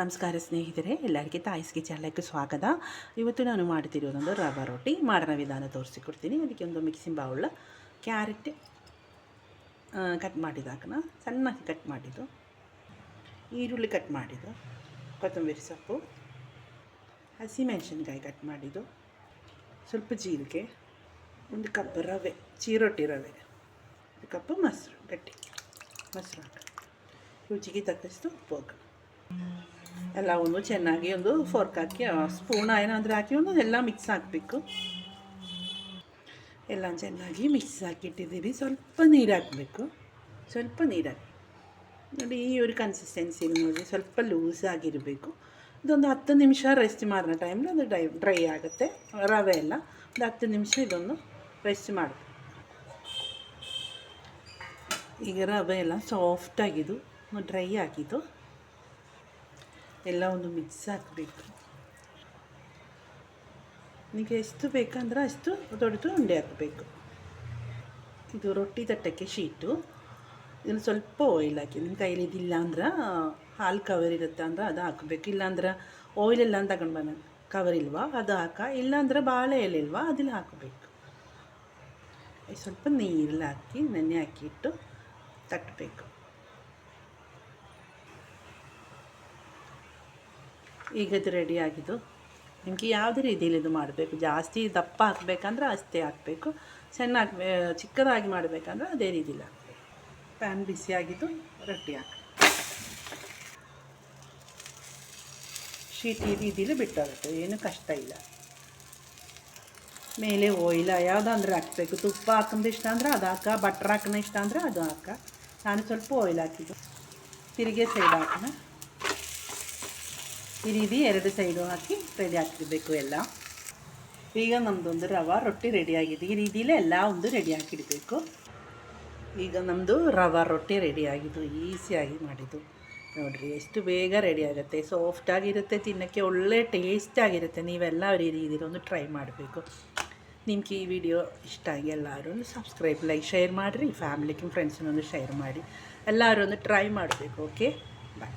ನಮಸ್ಕಾರ ಸ್ನೇಹಿತರೆ, ಎಲ್ಲರಿಗೆ ತಾಯಿಸ್ ಕಿಚನ್ಲಕ್ಕೆ ಸ್ವಾಗತ. ಇವತ್ತು ನಾನು ಮಾಡ್ತಿರೋದೊಂದು ರವೆ ರೊಟ್ಟಿ. ಮಾಡೋಣ ವಿಧಾನ ತೋರಿಸಿಕೊಡ್ತೀನಿ. ಅದಕ್ಕೆ ಒಂದು ಮಿಕ್ಸಿಂಗ್ ಬೌಲ್, ಕ್ಯಾರೆಟ್ ಕಟ್ ಮಾಡಿದ್ದು ಹಾಕೋಣ. ಸಣ್ಣಗೆ ಕಟ್ ಮಾಡಿದ್ದು. ಈರುಳ್ಳಿ ಕಟ್ ಮಾಡಿದ್ದು. ಕೊತ್ತಂಬರಿ ಸೊಪ್ಪು. ಹಸಿಮೆಣಸಿನ್ಕಾಯಿ ಕಟ್ ಮಾಡಿದ್ದು. ಸ್ವಲ್ಪ ಜೀರಿಗೆ, ಒಂದು ಕಪ್ ರವೆ ಚೀರೊಟ್ಟಿ ರವೆ, ಒಂದು ಕಪ್ ಮೊಸರು, ಗಟ್ಟಿ ಮೊಸರು ಹಾಕೋಣ. ರುಚಿಗೆ ತಕ್ಕಷ್ಟು ಉಪ್ಪು ಹಾಕೋಣ. ಎಲ್ಲ ಒಂದು ಚೆನ್ನಾಗಿ ಒಂದು ಫೋರ್ಕ್ ಹಾಕಿ ಸ್ಪೂನ್ ಏನಾದರೂ ಹಾಕಿ ಒಂದು ಎಲ್ಲ ಮಿಕ್ಸ್ ಹಾಕಬೇಕು. ಎಲ್ಲ ಚೆನ್ನಾಗಿ ಮಿಕ್ಸ್ ಹಾಕಿಟ್ಟಿದ್ದೀವಿ. ಸ್ವಲ್ಪ ನೀರು ಹಾಕಬೇಕು. ಸ್ವಲ್ಪ ನೀರು ಹಾಕಿ. ನೋಡಿ, ಈ ಒಂದು ಕನ್ಸಿಸ್ಟೆನ್ಸಿ ನೋಡಿ, ಸ್ವಲ್ಪ ಲೂಸ್ ಆಗಿರಬೇಕು. ಇದೊಂದು ಹತ್ತು ನಿಮಿಷ ರೆಸ್ಟ್ ಮಾಡಿದ ಟೈಮಲ್ಲಿ ಅದು ಡ್ರೈ ಡ್ರೈ ಆಗುತ್ತೆ. ರವೆ ಎಲ್ಲ ಒಂದು ಹತ್ತು ನಿಮಿಷ ಇದೊಂದು ರೆಸ್ಟ್ ಮಾಡಬೇಕು. ಈಗ ರವೆ ಎಲ್ಲ ಸಾಫ್ಟಾಗಿದ್ದು ಡ್ರೈ ಆಗಿದ್ದು ಎಲ್ಲ ಒಂದು ಮಿಕ್ಸ್ ಹಾಕಬೇಕು. ನಿಮಗೆ ಎಷ್ಟು ಬೇಕಂದ್ರೆ ಅಷ್ಟು ದೊಡ್ಡದು ಉಂಡೆ ಹಾಕಬೇಕು. ಇದು ರೊಟ್ಟಿ ತಟ್ಟಕ್ಕೆ ಶೀಟು. ಇದನ್ನು ಸ್ವಲ್ಪ ಆಯಿಲ್ ಹಾಕಿ, ನಿಮ್ಮ ಕೈಲಿ ಇದಿಲ್ಲ ಅಂದ್ರೆ ಹಾಲು ಕವರ್ ಇರುತ್ತೆ ಅಂದ್ರೆ ಅದು ಹಾಕಬೇಕು. ಇಲ್ಲಾಂದ್ರೆ ಆಯಿಲ್ ಎಲ್ಲ ತಗೊಂಡು ಬನ್ನ ಕವರ್ ಇಲ್ವಾ, ಅದು ಹಾಕ. ಇಲ್ಲಾಂದ್ರೆ ಬಾಳೆ ಎಲೆ ಇಲ್ವಾ ಅದನ್ನ ಹಾಕಬೇಕು. ಸ್ವಲ್ಪ ನೀರಲ್ಲಿ ಹಾಕಿ ನೆನೆ ಹಾಕಿಟ್ಟು ತಟ್ಟಬೇಕು. ಈಗ ಇದು ರೆಡಿ ಆಗಿದ್ದು. ನಿಮಗೆ ಯಾವುದೇ ರೀತಿಯಲ್ಲಿ ಇದು ಮಾಡಬೇಕು. ಜಾಸ್ತಿ ದಪ್ಪ ಹಾಕಬೇಕಂದ್ರೆ ಅಷ್ಟೇ ಹಾಕಬೇಕು. ಚೆನ್ನಾಗಿ ಚಿಕ್ಕದಾಗಿ ಮಾಡಬೇಕಂದ್ರೆ ಅದೇ ರೀತಿಲಿ ಹಾಕಬೇಕು. ಪ್ಯಾನ್ ಬಿಸಿಯಾಗಿದ್ದು ರೊಟ್ಟಿ ಹಾಕಿ ಶೀಟಿ ಈ ರೀತಿಲಿ ಬಿಟ್ಟಾಗುತ್ತೆ. ಏನು ಕಷ್ಟ ಇಲ್ಲ. ಮೇಲೆ ಓಯಿಲ ಯಾವುದಂದ್ರೆ ಹಾಕಬೇಕು. ತುಪ್ಪ ಹಾಕೊಂಡು ಇಷ್ಟ ಅಂದರೆ ಅದು ಹಾಕ. ಬಟ್ರ್ ಹಾಕೋಣ ಇಷ್ಟ ಅಂದ್ರೆ ಅದು ಹಾಕ. ನಾನು ಸ್ವಲ್ಪ ಓಯಿಲ್ ಹಾಕಿದ್ದು. ತಿರುಗಿ ಸೈಡ್ ಹಾಕೋಣ ಈ ರೀತಿ ಎರಡು ಸೈಡು ಹಾಕಿ ರೆಡಿ ಹಾಕಿಡಬೇಕು ಎಲ್ಲ. ಈಗ ನಮ್ಮದೊಂದು ರವೆ ರೊಟ್ಟಿ ರೆಡಿಯಾಗಿದೆ ಈ ರೀತಿಯಲ್ಲೇ ಎಲ್ಲ ಒಂದು ರೆಡಿ ಹಾಕಿಡಬೇಕು. ಈಗ ನಮ್ಮದು ರವೆ ರೊಟ್ಟಿ ರೆಡಿಯಾಗಿದ್ದು ಈಸಿಯಾಗಿ ಮಾಡಿದ್ದು. ನೋಡಿರಿ, ಎಷ್ಟು ಬೇಗ ರೆಡಿ ಆಗುತ್ತೆ. ಸಾಫ್ಟಾಗಿರುತ್ತೆ ತಿನ್ನೋಕ್ಕೆ ಒಳ್ಳೆ ಟೇಸ್ಟಾಗಿರುತ್ತೆ ನೀವೆಲ್ಲ ಈ ರೀತಿ ಒಂದು ಟ್ರೈ ಮಾಡಬೇಕು. ನಿಮ್ಗೆ ಈ ವಿಡಿಯೋ ಇಷ್ಟ ಆಗಿ ಎಲ್ಲರೂ ಸಬ್ಸ್ಕ್ರೈಬ್ ಲೈಕ್ ಶೇರ್ ಮಾಡಿರಿ. ಫ್ಯಾಮಿಲಿಗೆ ಫ್ರೆಂಡ್ಸಿನೊಂದು ಶೇರ್ ಮಾಡಿ. ಎಲ್ಲರೂ ಒಂದು ಟ್ರೈ ಮಾಡಬೇಕು ಓಕೆ ಬಾಯ್